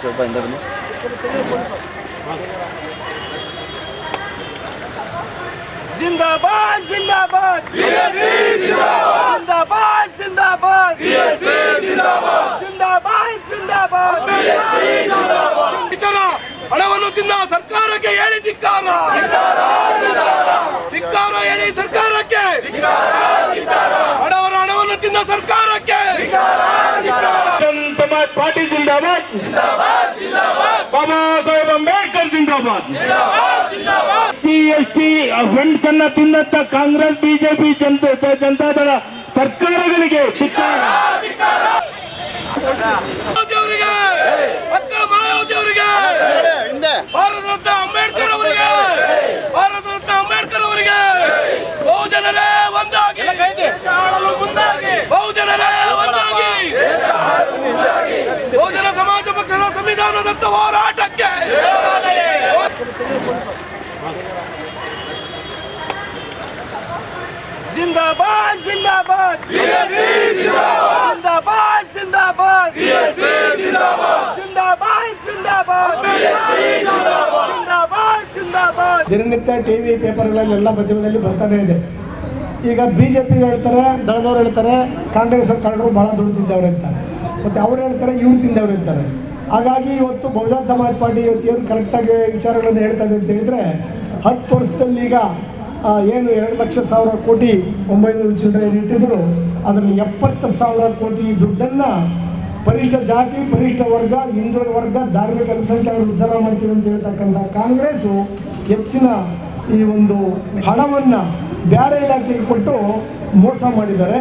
ಸ್ವಲ್ಪ ಹಿಂದೆ ಬನ್ನಿ जिंदाबाद जिंदाबाद जिंदाबाद जिंदाबाद जिंदाबाद जिंदाबाद ಇತರ ಹಣವನ್ನು ತಿನ್ನ ಸರ್ಕಾರಕ್ಕೆ ಹೇಳಿ ಧಿಕ್ಕಾರ ಧಿಕ್ಕಾರ ಹೇಳಿ ಸರ್ಕಾರಕ್ಕೆ ಹಣವರ ಹಣವನ್ನು ತಿನ್ನ ಸರ್ಕಾರಕ್ಕೆ! ಸಮಾಜ್ ಪಾರ್ಟಿ ಜಿಂದಾಬಾದ್! ಬಾಬಾ ಸಾಹೇಬ್ ಅಂಬೇಡ್ಕರ್ ಜಿಂದಾಬಾದ್! ಸಿ ಎಸ್ ಟಿ ಫ್ರೆಂಡ್ಸ್ ಅನ್ನ ತಿನ್ನತ್ತ ಕಾಂಗ್ರೆಸ್ ಬಿಜೆಪಿ ಜನತಾ ಜನತಾದಳ ಸರ್ಕಾರಗಳಿಗೆ ಧಿಕ್ಕಾರ! ಭಾರತ ಅಂಬೇಡ್ಕರ್ ಅವರಿಗೆ! ಭಾರತ ಅಂಬೇಡ್ಕರ್ ಅವರಿಗೆ! ಬಹುಜನರೇ ಒಂದಾಗಿ! ಮುಂದೆ ವಿರುದ್ಧ ಹೋರಾಟಕ್ಕೆ! ಜಿಂದಾಬಾದ್ ಜಿಂದಾಬಾದ್! ಜಿಂದಾಬಾದ್! ಜಿಂದಾಬಾದ್ ಜಿಂದಾಬಾದ್! ಜಿಂದಾಬಾದ್! ಜಿಂದಾಬಾದ್ ದಿನನಿತ್ಯ ಟಿವಿ ಪೇಪರ್ಗಳಲ್ಲಿ ಪೇಪರ್ಗಳಲ್ಲೆಲ್ಲ ಮಧ್ಯಮದಲ್ಲಿ ಬರ್ತಾನೆ ಇದೆ. ಈಗ ಬಿ ಜೆ ಪಿ ಹೇಳ್ತಾರೆ ದಳದವ್ರು ಹೇಳ್ತಾರೆ ಕಾಂಗ್ರೆಸ್ ಕಳ್ಳರು ಭಾಳ ದುಡ್ಡು ತಿಂದವ್ರು ಅಂತಾರೆ. ಮತ್ತು ಅವ್ರು ಹೇಳ್ತಾರೆ ಇವ್ರು ತಿಂದವ್ರು ಅಂತಾರೆ. ಹಾಗಾಗಿ ಇವತ್ತು ಬಹುಜನ ಸಮಾಜ ಪಾರ್ಟಿ ಇವತ್ತು ಏನು ಕರೆಕ್ಟಾಗಿ ವಿಚಾರಗಳನ್ನು ಹೇಳ್ತಾ ಇದೆ ಅಂತ ಹೇಳಿದರೆ, ಹತ್ತು ವರ್ಷದಲ್ಲಿ ಈಗ ಏನು ಎರಡು ಲಕ್ಷ ಸಾವಿರ ಕೋಟಿ ಒಂಬೈನೂರು ಚಿಲ್ಲರೆ ಏನಿಟ್ಟಿದ್ರು ಅದರಲ್ಲಿ ಎಪ್ಪತ್ತು ಸಾವಿರ ಕೋಟಿ ದುಡ್ಡನ್ನು ಪರಿಷ್ಠ ಜಾತಿ, ಪರಿಷ್ಠ ವರ್ಗ, ಹಿಂದುಳಿದ ವರ್ಗ, ಧಾರ್ಮಿಕ ಅಲ್ಪಸಂಖ್ಯಾತರು ಉದ್ಧಾರ ಮಾಡ್ತೀವಿ ಅಂತ ಹೇಳ್ತಕ್ಕಂಥ ಕಾಂಗ್ರೆಸ್ಸು ಹೆಚ್ಚಿನ ಈ ಒಂದು ಹಣವನ್ನು ಬೇರೆ ಇಲಾಖೆಗೆ ಕೊಟ್ಟು ಮೋಸ ಮಾಡಿದ್ದಾರೆ.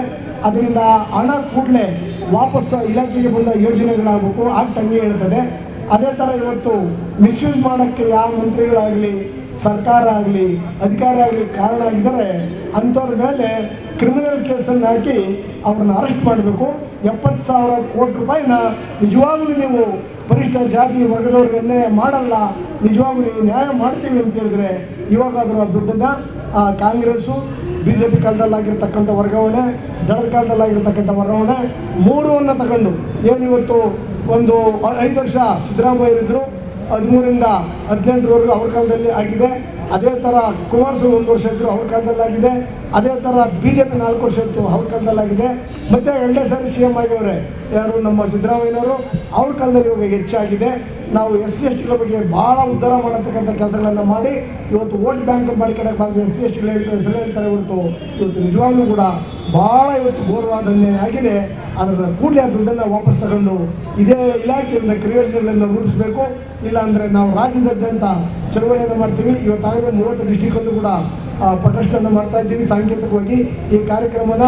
ಅದರಿಂದ ಹಣ ಕೂಡಲೇ ವಾಪಸ್ ಇಲಾಖೆಗೆ ಬಂದ ಯೋಜನೆಗಳಾಗಬೇಕು ಆ ತಂಗಿ ಹೇಳ್ತದೆ. ಅದೇ ಥರ ಇವತ್ತು ಮಿಸ್ಯೂಸ್ ಮಾಡೋಕ್ಕೆ ಯಾವ ಮಂತ್ರಿಗಳಾಗಲಿ, ಸರ್ಕಾರ ಆಗಲಿ, ಅಧಿಕಾರ ಆಗಲಿ ಕಾರಣ ಆಗಿದ್ದಾರೆ, ಅಂಥವ್ರ ಮೇಲೆ ಕ್ರಿಮಿನಲ್ ಕೇಸನ್ನು ಹಾಕಿ ಅವ್ರನ್ನ ಅರೆಸ್ಟ್ ಮಾಡಬೇಕು. ಎಪ್ಪತ್ತು ಸಾವಿರ ಕೋಟಿ ರೂಪಾಯಿನ ನಿಜವಾಗಲೂ ನೀವು ಪರಿಷ್ಠ ಜಾತಿ ವರ್ಗದವ್ರಿಗೆ ಅನ್ಯಾಯ ಮಾಡಲ್ಲ, ನಿಜವಾಗ್ಲೂ ನ್ಯಾಯ ಮಾಡ್ತೀವಿ ಅಂತ ಹೇಳಿದ್ರೆ ಇವಾಗಾದರೂ ಆ ದುಡ್ಡನ್ನು ಕಾಂಗ್ರೆಸ್ಸು ಬಿ ಜೆ ಪಿ ಕಾಲದಲ್ಲಾಗಿರ್ತಕ್ಕಂಥ ವರ್ಗಾವಣೆ, ದಳದ ಕಾಲದಲ್ಲಾಗಿರ್ತಕ್ಕಂಥ ವರ್ಗಾವಣೆ ಮೂರನ್ನು ತಗೊಂಡು. ಏನಿವತ್ತು ಒಂದು ಐದು ವರ್ಷ ಸಿದ್ದರಾಮಯ್ಯರಿದ್ದರು ಹದಿಮೂರಿಂದ ಹದಿನೆಂಟರವರೆಗೂ ಅವ್ರ ಕಾಲದಲ್ಲಿ ಆಗಿದೆ. ಅದೇ ಥರ ಕುಮಾರಸ್ವಾಮಿ ಒಂದು ವರ್ಷ ಇದ್ದರು ಅವ್ರ ಕಾಲದಲ್ಲಾಗಿದೆ. ಅದೇ ಥರ ಬಿ ಜೆ ಪಿ ನಾಲ್ಕು ವರ್ಷ ಇತ್ತು ಅವ್ರ ಕಾಲದಲ್ಲಾಗಿದೆ. ಮತ್ತು ಎರಡನೇ ಸಾರಿ ಸಿ ಎಂ ಆಗಿವರೆ ಯಾರು? ನಮ್ಮ ಸಿದ್ದರಾಮಯ್ಯನವರು. ಅವ್ರ ಕಾಲದಲ್ಲಿ ಇವಾಗ ಹೆಚ್ಚಾಗಿದೆ. ನಾವು ಎಸ್ ಸಿ ಎಸ್ ಟಿಗಳ ಬಗ್ಗೆ ಭಾಳ ಉದ್ಧಾರ ಮಾಡತಕ್ಕಂಥ ಕೆಲಸಗಳನ್ನು ಮಾಡಿ ಇವತ್ತು ವೋಟ್ ಬ್ಯಾಂಕ್ ಮಾಡ್ಕೊಳಕ್ಕೆ ಬಂದರೆ ಎಸ್ ಸಿ ಎಸ್ ಟಿಗಳು ಹೇಳ್ತಾರೆ ಹೆಸರು ಹೇಳ್ತಾರೆ ಹೊರತು. ಇವತ್ತು ನಿಜವಾಗ್ಲೂ ಕೂಡ ಭಾಳ ಇವತ್ತು ಗೌರವಾದನ್ನೇ ಆಗಿದೆ. ಅದನ್ನು ಕೂಡಲೇ ದುಡ್ಡನ್ನು ವಾಪಸ್ ತಗೊಂಡು ಇದೇ ಇಲಾಖೆಯಿಂದ ಕ್ರಿಯೋಜನೆಗಳನ್ನು ರೂಪಿಸಬೇಕು. ಇಲ್ಲಾಂದರೆ ನಾವು ರಾಜ್ಯದಾದ್ಯಂತ ಚಳವಳಿಯನ್ನು ಮಾಡ್ತೀವಿ. ಇವತ್ತಾಗಲೇ ಮೂವತ್ತು ಡಿಸ್ಟಿಕಲ್ಲೂ ಕೂಡ ಪ್ರೊಟೆಸ್ಟನ್ನು ಮಾಡ್ತಾ ಇದ್ದೀವಿ. ಸಾಂಕೇತಿಕವಾಗಿ ಈ ಕಾರ್ಯಕ್ರಮನ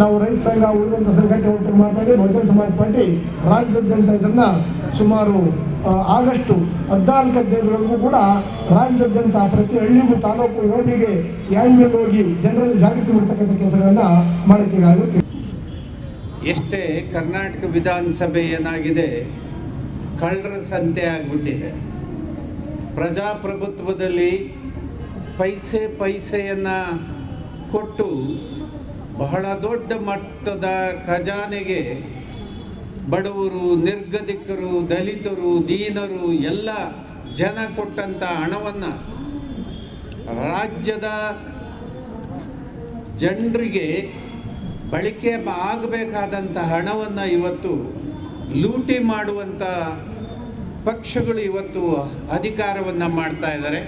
ನಾವು ರೈತ ಸಂಘ ಉಳಿದಂಥ ಸಂಘಟನೆ ಒಟ್ಟಿಗೆ ಮಾತಾಡಿ ಬಹುಜನ ಸಮಾಜ ಪಾರ್ಟಿ ರಾಜ್ಯದಾದ್ಯಂತ ಇದನ್ನು ಸುಮಾರು ಆಗಸ್ಟು ಹದಿನಾಲ್ಕು, ಹದಿನೈದರವರೆಗೂ ಕೂಡ ರಾಜ್ಯದಾದ್ಯಂತ ಪ್ರತಿ ಹಳ್ಳಿಗೂ ತಾಲೂಕು ರೋಡಿಗೆ ಯಾಂಡ್ ಮೇಲೆ ಹೋಗಿ ಜನರಲ್ಲಿ ಜಾಗೃತಿ ಮಾಡ್ತಕ್ಕಂಥ ಕೆಲಸಗಳನ್ನು ಮಾಡೋಕ್ಕೆ ಆಗುತ್ತೆ. ಎಷ್ಟೇ ಕರ್ನಾಟಕ ವಿಧಾನಸಭೆ ಏನಾಗಿದೆ, ಕಳ್ಳರ ಸಂತೆ ಆಗಿಬಿಟ್ಟಿದೆ. ಪ್ರಜಾಪ್ರಭುತ್ವದಲ್ಲಿ ಪೈಸೆ ಪೈಸೆಯನ್ನು ಕೊಟ್ಟು ಬಹಳ ದೊಡ್ಡ ಮಟ್ಟದ ಖಜಾನೆಗೆ ಬಡವರು, ನಿರ್ಗತಿಕರು, ದಲಿತರು, ದೀನರು, ಎಲ್ಲ ಜನ ಕೊಟ್ಟಂಥ ಹಣವನ್ನು ರಾಜ್ಯದ ಜನರಿಗೆ ಬಳಕೆ ಆಗಬೇಕಾದಂಥ ಹಣವನ್ನು ಇವತ್ತು ಲೂಟಿ ಮಾಡುವಂಥ ಪಕ್ಷಗಳು ಇವತ್ತು ಅಧಿಕಾರವನ್ನು ಮಾಡ್ತಾ ಇದ್ದಾರೆ.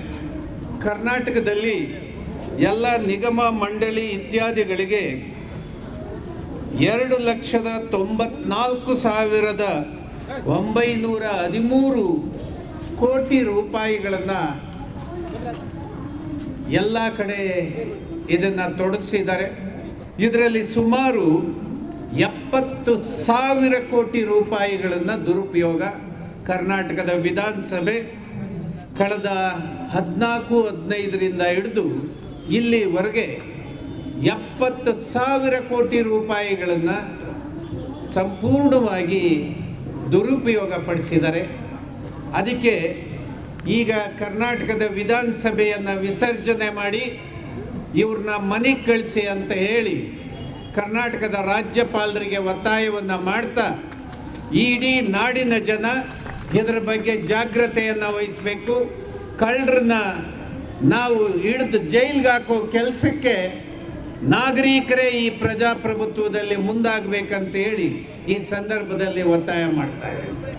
ಕರ್ನಾಟಕದಲ್ಲಿ ಎಲ್ಲ ನಿಗಮ ಮಂಡಳಿ ಇತ್ಯಾದಿಗಳಿಗೆ ಎರಡು ಲಕ್ಷದ ತೊಂಬತ್ನಾಲ್ಕು ಸಾವಿರದ ಒಂಬೈನೂರ ಹದಿಮೂರು ಕೋಟಿ ರೂಪಾಯಿಗಳನ್ನು ಎಲ್ಲ ಕಡೆ ಇದನ್ನು ತೊಡಗಿಸಿದ್ದಾರೆ. ಇದರಲ್ಲಿ ಸುಮಾರು ಎಪ್ಪತ್ತು ಸಾವಿರ ಕೋಟಿ ರೂಪಾಯಿಗಳನ್ನು ದುರುಪಯೋಗ. ಕರ್ನಾಟಕದ ವಿಧಾನಸಭೆ ಕಳೆದ ಹದಿನಾಲ್ಕು, ಹದಿನೈದರಿಂದ ಹಿಡಿದು ಇಲ್ಲಿವರೆಗೆ ಎಪ್ಪತ್ತು ಸಾವಿರ ಕೋಟಿ ರೂಪಾಯಿಗಳನ್ನು ಸಂಪೂರ್ಣವಾಗಿ ದುರುಪಯೋಗ ಪಡಿಸಿದ್ದಾರೆ. ಅದಕ್ಕೆ ಈಗ ಕರ್ನಾಟಕದ ವಿಧಾನಸಭೆಯನ್ನು ವಿಸರ್ಜನೆ ಮಾಡಿ ಇವ್ರನ್ನ ಮನೆಗೆ ಕಳಿಸಿ ಅಂತ ಹೇಳಿ ಕರ್ನಾಟಕದ ರಾಜ್ಯಪಾಲರಿಗೆ ಒತ್ತಾಯವನ್ನು ಮಾಡ್ತಾ ಇಡೀ ನಾಡಿನ ಜನ ಇದರ ಬಗ್ಗೆ ಜಾಗ್ರತೆಯನ್ನು ವಹಿಸಬೇಕು. ಕಳ್ಳರನ್ನ ನಾವು ಹಿಡಿದು ಜೈಲ್ಗೆ ಹಾಕೋ ಕೆಲಸಕ್ಕೆ ನಾಗರಿಕರೇ ಈ ಪ್ರಜಾಪ್ರಭುತ್ವದಲ್ಲಿ ಮುಂದಾಗಬೇಕಂತ ಹೇಳಿ ಈ ಸಂದರ್ಭದಲ್ಲಿ ಒತ್ತಾಯ ಮಾಡ್ತಾ ಇದ್ದೇವೆ